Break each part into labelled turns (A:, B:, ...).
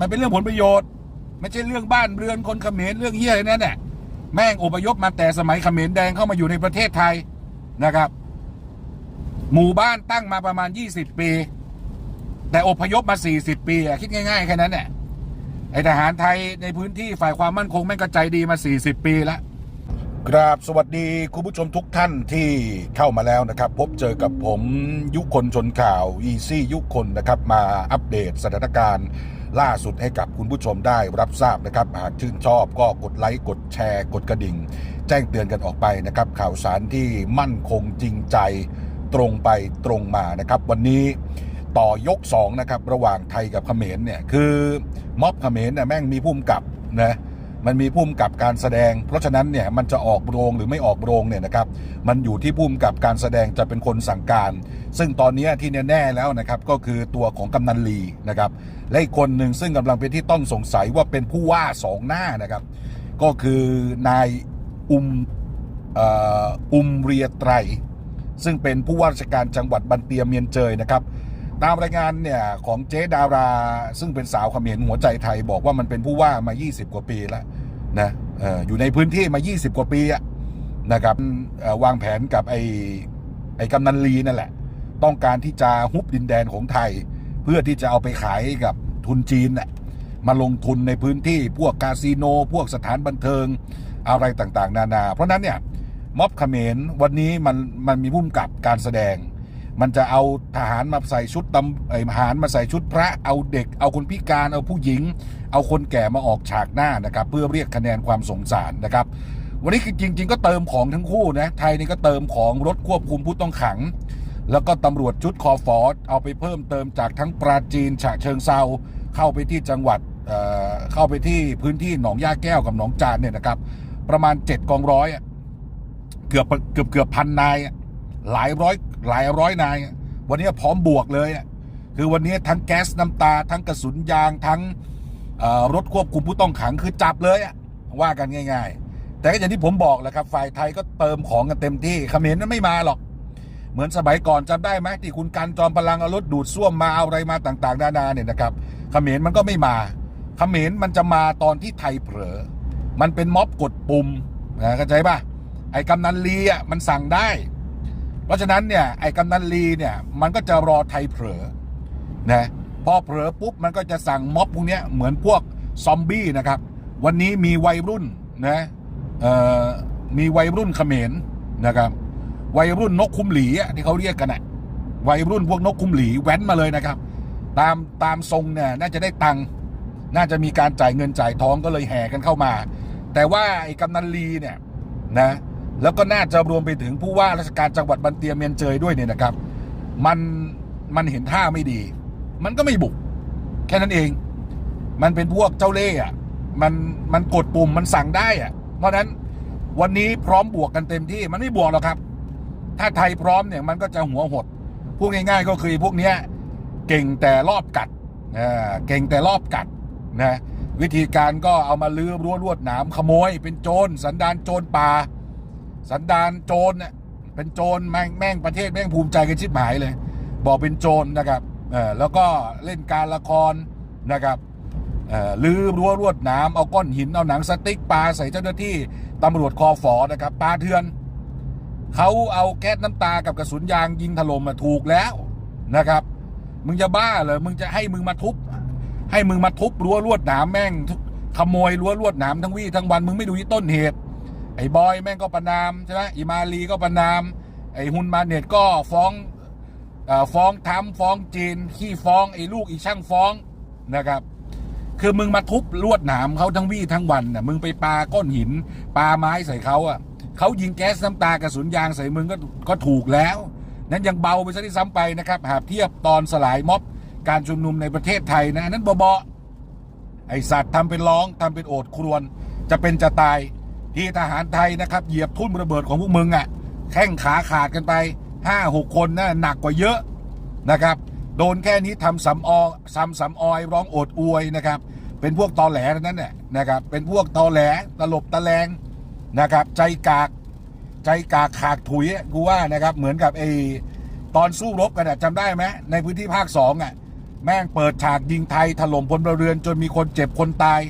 A: มันเป็นเรื่องผลประโยชน์ ไม่ใช่เรื่องบ้านเรือนคนเขมรเรื่องเฮี้ยอะไรนั่นแหละแม่งอพยพมาแต่สมัยเขมรแดงเข้ามาอยู่ในประเทศไทยนะครับ หมู่บ้านตั้งมาประมาณ 20 ปี แต่อพยพมา 40 ปีอะคิดง่ายๆแค่นั้นแหละไอทหารไทยในพื้นที่ฝ่ายความมั่นคงแม่งกระจายดีมา 40 ปีแล้วกราบสวัสดีคุณผู้ชมทุกท่านที่เข้ามาแล้วนะครับ พบเจอกับผมยุคนชนข่าวอีซี่ยุคนนะครับ มาอัปเดตสถานการณ์ ล่าสุดให้กับคุณผู้ชมได้รับทราบนะครับ หากชื่นชอบก็กดไลค์กดแชร์ กดกระดิ่ง แจ้งเตือนกันออกไปนะครับ ข่าวสารที่มั่นคงจริงใจตรงไปตรงมานะครับ วันนี้ต่อยก2นะครับระหว่างไทยกับเขมรเนี่ยคือม็อบเขมรเนี่ยแม่งมีพุ่มกับนะ มันมีพุ่มกับการแสดง เพราะฉะนั้นเนี่ยมันจะออกโรงหรือไม่ออกโรงเนี่ยนะครับมันอยู่ที่พุ่มกับการแสดงจะเป็นคนสั่งการ ซึ่งตอนนี้ที่แน่ๆแล้วนะครับก็คือตัวของกำนันลีนะครับและอีกคนหนึ่งซึ่งกำลังเป็นที่ต้องสงสัยว่าเป็นผู้ว่าสองหน้านะครับ ก็คือนายอุมเอ่ออุมเรียไตรซึ่งเป็นผู้ว่าราชการจังหวัดบันเตียเมียนเจยนะครับ ตามรายงานเนี่ยของเจ๊ดารา ซึ่งเป็นสาวเขมรหัวใจไทยบอกว่ามันเป็นผู้ว่ามา 20 กว่าปีแล้วนะออยู่ในพื้นที่มา 20 กว่าปีนะครับวางแผนกับไอ้ไอ้กำนันลีนั่นแหละ ต้องการที่จะฮุบดินแดนของไทย เพื่อที่จะเอาไปขายกับทุนจีนน่ะมาลงทุนในพื้นที่พวกคาสิโน พวกสถานบันเทิงอะไรต่างๆ นานา เพราะฉะนั้นเนี่ยม็อบเขมรวันนี้มันมันมีพุ่มกับการแสดง มันจะเอาทหารมาใส่ชุดตำไอทหารมาใส่ชุดพระเอาเด็ก เอาคนพิการเอาผู้หญิง เอาคนแก่มาออกฉากหน้านะครับ เพื่อเรียกคะแนนความสงสารนะครับ วันนี้คือจริง ๆ ก็เติมของทั้งคู่นะไทยนี่ก็เติมของรถควบคุมผู้ต้องขัง แล้วก็ตำรวจชุดคอฟอร์เอาไปเพิ่มเติมจากทั้งปราจีนฉะเชิงเซาเข้าไปที่จังหวัดเอ่อเข้าไปที่พื้นที่หนองย่าแก้วกับหนองจานเนี่ยนะครับ ประมาณ 7 กองร้อยเกือบเกือบเกือบพันนายอะ หลายร้อยหลายร้อยนาย วันนี้พร้อมบวกเลยคือวันนี้ทั้งแก๊สน้ำตา ทั้งกระสุนยางทั้งรถควบคุมผู้ต้องขังคือจับเลยว่ากันง่าย ๆ แต่ก็อย่างที่ผมบอกแหละครับฝ่ายไทยก็เติมของกันเต็มที่เขมรนั้นไม่มาหรอก เหมือนสมัยก่อนจำได้ไหมที่คุณกันจอมพลังเอารถดูดซ่วมมาเอาอะไรมาต่างๆนานาเนี่ยนะครับเขมรมันก็ไม่มาเขมรมันจะมาตอนที่ไทยเผลอมันเป็นม็อบกดปุ่มนะเข้าใจป่ะไอ้กำนันลีอะมันสั่งได้ เพราะฉะนั้นเนี่ยไอ้กำนันลีเนี่ยมันก็จะรอไทยเผลอนะพอเผลอปุ๊บมันก็จะสั่งม็อบพวกนี้เหมือนพวกซอมบี้นะครับ วันนี้มีวัยรุ่นนะเอ่อมีวัยรุ่นเขมรนะครับ วัยรุ่นนกคุ้มหลีที่เขาเรียกกันอะวัยรุ่นพวกนกคุ้มหลีแว้นมาเลยนะครับ ตามตามทรงเนี่ยน่าจะได้ตังค์น่าจะมีการจ่ายเงินจ่ายทองก็เลยแห่กันเข้ามา แต่ว่าไอ้กำนันลีเนี่ยนะ แล้วก็น่าจะรวมไปถึงผู้ว่าราชการจังหวัดบันเตียเมียนเจยด้วยเนี่ยนะครับ มันมันเห็นท่าไม่ดี มันก็ไม่บุก แค่นั้นเอง มันเป็นพวกเจ้าเล่ห์อะมันมันกดปุ่มมันสั่งได้อะ เพราะนั้นวันนี้พร้อมบวกกันเต็มที่มันไม่บวกหรอกครับ ถ้าไทยพร้อมเนี่ยมันก็จะหัวหดพูดง่ายๆก็คือพวกเนี้ยเก่งแต่รอบกัดอ่าเก่งแต่รอบกัดนะวิธีการก็เอามาลื้อรั้วลวดหนามขโมย เป็นโจรสันดานโจรป่า สันดานโจรเนี่ยเป็นโจรแม่งแม่งประเทศแม่งภูมิใจกันชิบหายเลย บอกเป็นโจรนะครับเออแล้วก็เล่นการละครนะครับเออลื้อรั้วลวดหนามเอาก้อนหินเอาหนังสติ๊กปลาใส่เจ้าหน้าที่ตำรวจคอฝอนะครับปลาเทือนเขาเอาแก๊สน้ำตากับกระสุนยางยิงถล่มถูกแล้วนะครับ มึงจะบ้าเหรอมึงจะให้มึงมาทุบ ให้มึงมาทุบรั้วลวดหนามแม่งขโมยรั้วลวดหนามทั้งวี่ทั้งวันมึงไม่ดูที่ต้นเหตุ ไอ้บอยแม่งก็ประนามใช่ไหมอิมาลีก็ประนาม ไอ้ฮุนมาเน็ตก็ฟ้องอฟ้องทำฟ้องจีนขี้ฟ้องไอ้ลูกอีช่างฟ้องนะครับ คือมึงมาทุบลวดหนามเขาทั้งวี่ทั้งวันน่ะมึงไปปาก้อนหินปาไม้ใส่เขาอะเขายิงแก๊สน้ำตากระสุนยางใส่มึงก็ก็ถูกแล้ว นั้นยังเบาไปซะที่ซ้ำไปนะครับ หากเทียบตอนสลายม็อบการชุมนุมในประเทศไทยนะนนั้นเบาๆไอสัตว์ทำเป็นร้องทำเป็นโอดครวน จะเป็นจะตาย ที่ทหารไทยนะครับ เหยียบทุ่นระเบิดของพวกมึงอะ แข้งขาขาดกันไปห้าหกคนนะหนักกว่าเยอะนะครับ โดนแค่นี้ทำสำออซำสำออยร้องโอดอวยนะครับ เป็นพวกตอแหลทั้นั้นแหละนะครับ เป็นพวกตอแหลตลบตะแลงนะครับ ใจกากใจกากขากถุยกูว่านะครับ เหมือนกับไอ้ตอนสู้รบกันอะจำได้ไหมในพื้นที่ภาคสองอะแม่งเปิดฉากยิงไทยถล่มพลเรือนจนมีคนเจ็บคนตาย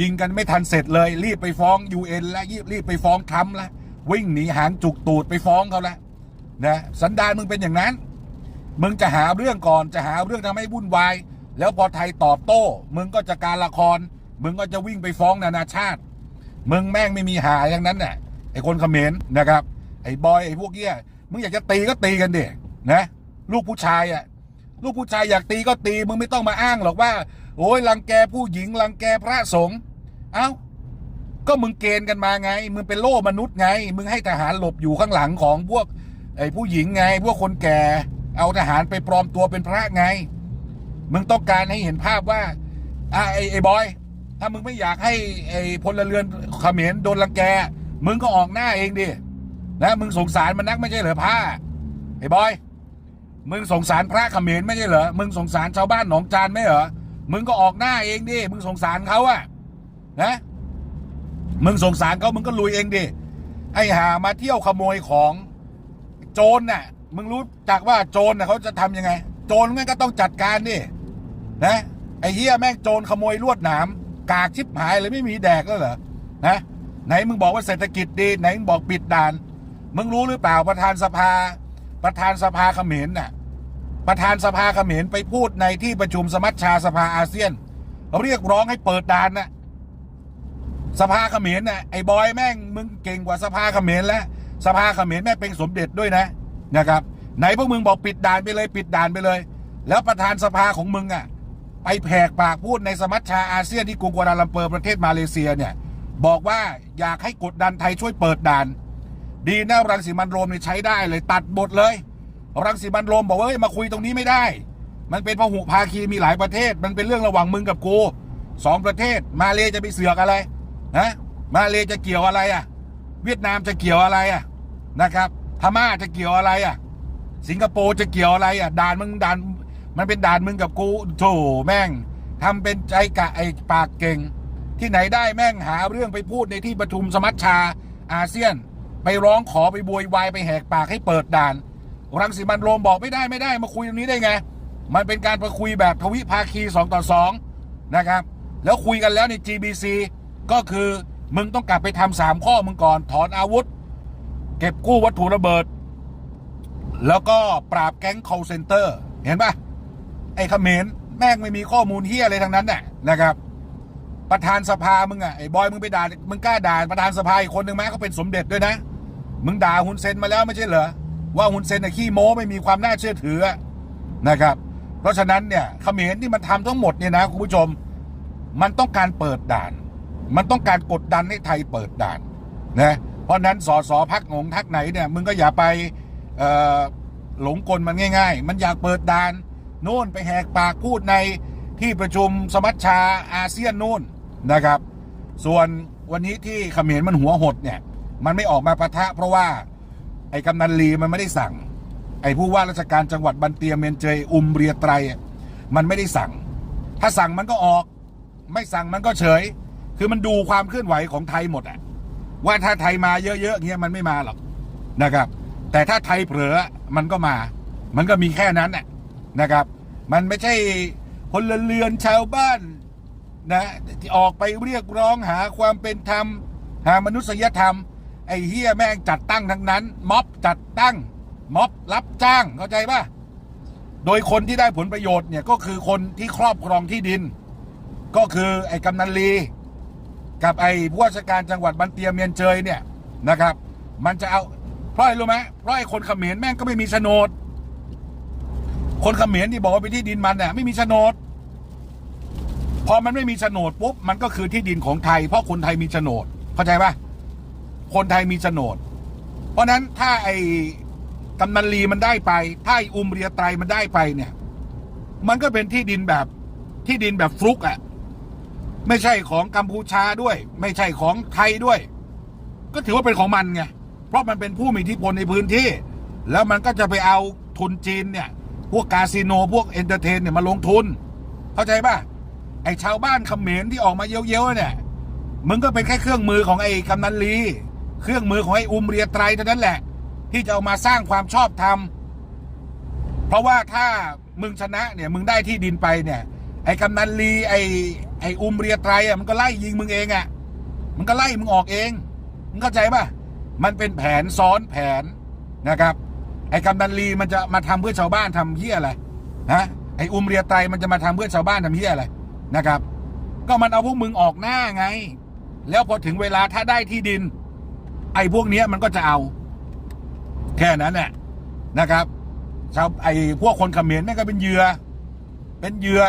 A: ยิงกันไม่ทันเสร็จเลย รีบไปฟ้องยูเอ็นและรีบไปฟ้องทรัมป์ละวิ่งหนีหางจุกตูดไปฟ้องเขาละนะสันดานมึงเป็นอย่างนั้น มึงจะหาเรื่องก่อนจะหาเรื่องทำให้วุ่นวาย แล้วพอไทยตอบโต้ มึงก็จะการละคร มึงก็จะวิ่งไปฟ้องนานาชาติ มึงแม่งไม่มีหาอย่างนั้นน่ะไอ้คนเขมรนะครับไอ้บอยไอ้พวกเนี้ยมึงอยากจะตีก็ตีกันเดินะลูกผู้ชายอะลูกผู้ชายอยากตีก็ตี มึงไม่ต้องมาอ้างหรอกว่า โอ้ยรังแกผู้หญิงรังแกพระสงฆ์ เอ้า ก็มึงเกณฑ์กันมาไง มึงเป็นโล่มนุษย์ไง มึงให้ทหารหลบอยู่ข้างหลังของพวกไอ้ผู้หญิงไง พวกคนแก่ เอาทหารไปปลอมตัวเป็นพระไง มึงต้องการให้เห็นภาพว่าอะไอ้ไอ้บอย ถ้ามึงไม่อยากให้ไอ้พลเรือนเขมรโดนรังแก มึงก็ออกหน้าเองดินะมึงสงสารมันนักไม่ใช่เหรอผ้าไอ้บอยมึงสงสารพระเขมรไม่ใช่เหรอ มึงสงสารชาวบ้านหนองจานไม่เหรอ มึงก็ออกหน้าเองดิ มึงสงสารเขาอะ นะมึงสงสารเขามึงก็ลุยเองดิไอ้หามาเที่ยวขโมยของโจรน่ะ มึงรู้จักว่าโจรน่ะเขาจะทำยังไง โจรงั้นก็ต้องจัดการดินะไอ้เฮียแม่งโจรขโมยลวดหนามกากชิบหายเลยไม่มีแดกแล้วเหรอนะไหนมึงบอกว่าเศรษฐกิจดีไหนมึงบอกปิดด่าน มึงรู้หรือเปล่าประธานสภา ประธานสภาเขมรน่ะ ประธานสภาเขมรไปพูดในที่ประชุมสมัชชาสภาอาเซียนเรียกร้องให้เปิดด่านน่ะ สภาเขมรน่ะไอ้บอยแม่งมึงเก่งกว่าสภาเขมรแล้วสภาเขมรแม่งเป็นสมเด็จด้วยนะนะครับ ไหนพวกมึงบอกปิดด่านไปเลยปิดด่านไปเลย แล้วประธานสภาของมึงอะไปแผกปากพูดในสมัชชาอาเซียนที่กรุงกัวลาลัมเปอร์ประเทศมาเลเซียเนี่ยบอกว่าอยากให้กดดันไทยช่วยเปิดด่าน ดีนะรังสีมันโรมนี่ใช้ได้เลยตัดบทเลย รังสีมันโรมบอกว่าเฮ้ยมาคุยตรงนี้ไม่ได้ มันเป็นพหุภาคีมีหลายประเทศ มันเป็นเรื่องระหว่างมึงกับกูสองประเทศมาเลจะไปเสือกอะไร นะมาเลจะเกี่ยวอะไรอะ เวียดนามจะเกี่ยวอะไรอะนะครับพม่าจะเกี่ยวอะไรอะ สิงคโปร์จะเกี่ยวอะไรอะด่านมึงด่านมันเป็นด่านมึงกับกูโถแม่งทำเป็นใจกะไอปากเก่ง ที่ไหนได้แม่งหาเรื่องไปพูดในที่ประชุมสมัชชาอาเซียน ไปร้องขอไปบวยวายไปแหกปากให้เปิดด่าน รังสิมันโรมบอกไม่ได้ไม่ได้มาคุยตรงนี้ได้ไง มันเป็นการประคุยแบบทวิภาคีสองต่อสองนะครับ แล้วคุยกันแล้วใน GBC ก็คือมึงต้องกลับไปทำสามข้อมึงก่อน ถอนอาวุธ เก็บกู้วัตถุระเบิด แล้วก็ปราบแก๊ง call center เห็นปะไอ้เขมรแม่งไม่มีข้อมูลเฮียอะไรทั้งนั้นน่ะนะครับ ประธานสภามึงอะไอ้บอยมึงไปด่ามึงกล้าด่าประธานสภาอีกคนหนึ่งไหมเขาเป็นสมเด็จด้วยนะ มึงด่าฮุนเซนมาแล้วไม่ใช่เหรอว่าฮุนเซนน่ะขี้โม้ไม่มีความน่าเชื่อถือนะครับ เพราะฉะนั้นเนี่ยเขมรที่มันทำทั้งหมดเนี่ยนะคุณผู้ชม มันต้องการเปิดด่าน มันต้องการกดดันให้ไทยเปิดด่านนะเพราะนั้นสอสอพักงงทักไหนเนี่ยมึงก็อย่าไปหลงกลมันง่าย ๆ มันอยากเปิดด่านโน่นไปแหกปากพูดในที่ประชุมสมัชชาอาเซียนนู่นนะครับ ส่วนวันนี้ที่เขมรมันหัวหดเนี่ย มันไม่ออกมาปะทะ เพราะว่าไอ้กำนันลีมันไม่ได้สั่ง ไอ้ผู้ว่าราชการจังหวัดบันเตียเมนเจยอุมเรียไตรมันไม่ได้สั่ง ถ้าสั่งมันก็ออก ไม่สั่งมันก็เฉย คือมันดูความเคลื่อนไหวของไทยหมดอะว่าถ้าไทยมาเยอะๆเงี้ยมันไม่มาหรอกนะครับ แต่ถ้าไทยเผลอมันก็มา มันก็มีแค่นั้นน่ะนะครับ มันไม่ใช่พลเรือนชาวบ้านนะที่ออกไปเรียกร้องหาความเป็นธรรม หามนุษยธรรม ไอ้เฮียแม่งจัดตั้งทั้งนั้น ม็อบจัดตั้ง ม็อบรับจ้างเข้าใจป่ะโดยคนที่ได้ผลประโยชน์เนี่ยก็คือคนที่ครอบครองที่ดิน ก็คือไอ้กำนันลี กับไอ้ผู้ว่าราชการจังหวัดบันเตียเมียนเจยเนี่ยนะครับ มันจะเอาเพราะอะไรรู้ไหมเพราะไอ้คนเขมรแม่งก็ไม่มีโฉนด คนเขมรที่บอกว่าเป็นที่ดินมันเนี่ยไม่มีโฉนด พอมันไม่มีโฉนดปุ๊บมันก็คือที่ดินของไทย เพราะคนไทยมีโฉนด เข้าใจปะคนไทยมีโฉนด เพราะนั้นถ้าไอ้กำนันลีมันได้ไป ถ้าไอ้อุมเรียไตรมันได้ไปเนี่ย มันก็เป็นที่ดินแบบที่ดินแบบฟลุกอะ่ะ ไม่ใช่ของกัมพูชาด้วย ไม่ใช่ของไทยด้วย ก็ถือว่าเป็นของมันไงเพราะมันเป็นผู้มีอิทธิพลในพื้นที่ แล้วมันก็จะไปเอาทุนจีนเนี่ย พวกคาสิโนพวกเอนเตอร์เทนเนี่ยมาลงทุน เข้าใจป่ะไอ้ชาวบ้านเขมรที่ออกมาเย้ยวๆเนี่ยมึงก็เป็นแค่เครื่องมือของไอ้กำนันลี เครื่องมือของไอ้อุมเรียไตรเท่านั้นแหละ ที่จะเอามาสร้างความชอบธรรมเพราะว่าถ้ามึงชนะเนี่ยมึงได้ที่ดินไปเนี่ย ไอ้กำนันลีไอ้ ไอ้อุมเรียไตรอะมันก็ไล่ยิงมึงเองอะมันก็ไล่มึงออกเองมึงเข้าใจป่ะมันเป็นแผนซ้อนแผนนะครับ ไอ้กำนันลีมันจะมาทำเพื่อชาวบ้านทำเฮียอะไรฮะไอ้อุมเรียไตรมันจะมาทำเพื่อชาวบ้านทำเฮียอะไรนะครับ ก็มันเอาพวกมึงออกหน้าไง แล้วพอถึงเวลาถ้าได้ที่ดิน ไอ้พวกเนี้ยมันก็จะเอา แค่นั้นแหละนะครับชาวไอ้พวกคนเขมรแม่งก็เป็นเหยื่อเป็นเหยื่อ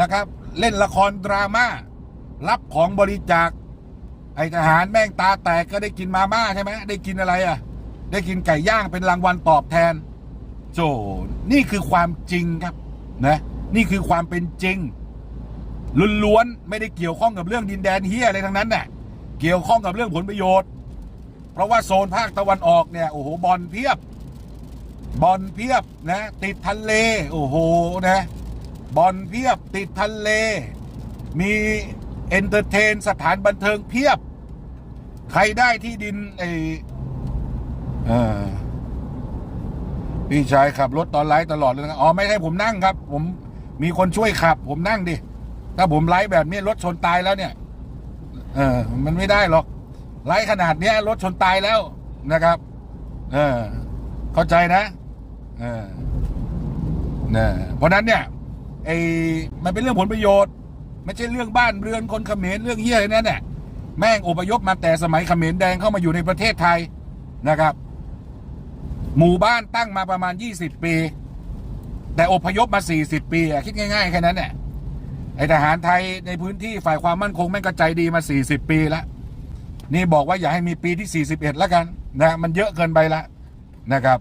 A: นะครับ เล่นละครดราม่ารับของบริจาค ไอทหารแม่งตาแตกก็ได้กินมาม่าใช่ไหมได้กินอะไรอะ ได้กินไก่ย่างเป็นรางวัลตอบแทนโจนี่คือความจริงครับนะนี่คือความเป็นจริงล้วนๆไม่ได้เกี่ยวข้องกับเรื่องดินแดนเฮียอะไรทั้งนั้นน่ะเกี่ยวข้องกับเรื่องผลประโยชน์ เพราะว่าโซนภาคตะวันออกเนี่ยโอ้โหบอลเพียบบอลเพียบนะ ติดทะเล โอ้โหนะ บอลเพียบติดทะเล มีเอนเตอร์เทน สถานบันเทิงเพียบ ใครได้ที่ดินไอพี่ชายขับรถตอนไลฟ์ตลอดเลยนะอ๋อไม่ใช่ผมนั่งครับ ผมมีคนช่วยขับ ผมนั่งดิ ถ้าผมไลฟ์แบบนี้รถชนตายแล้วเนี่ย เออ มันไม่ได้หรอก ไลฟ์ขนาดเนี้ยรถชนตายแล้วนะครับ เออ เข้าใจนะ เออเนะเพราะนั้นเนี่ย อ้มันเป็นเรื่องผลประโยชน์ ไม่ใช่เรื่องบ้านเรือนคนเขมรเรื่องเฮียอะไรนั่นแหละแม่งอพยพมาแต่สมัยเขมรแดงเข้ามาอยู่ในประเทศไทยนะครับ หมู่บ้านตั้งมาประมาณยี่สิบปี แต่อพยพมาสี่สิบปีอะคิดง่ายๆแค่นั้นแหละไอทหารไทยในพื้นที่ฝ่ายความมั่นคงแม่งกระใจดีมาสี่สิบปีแล้วนี่บอกว่าอย่าให้มีปีที่ 41 แล้วกันนะมันเยอะเกินไปละนะครับ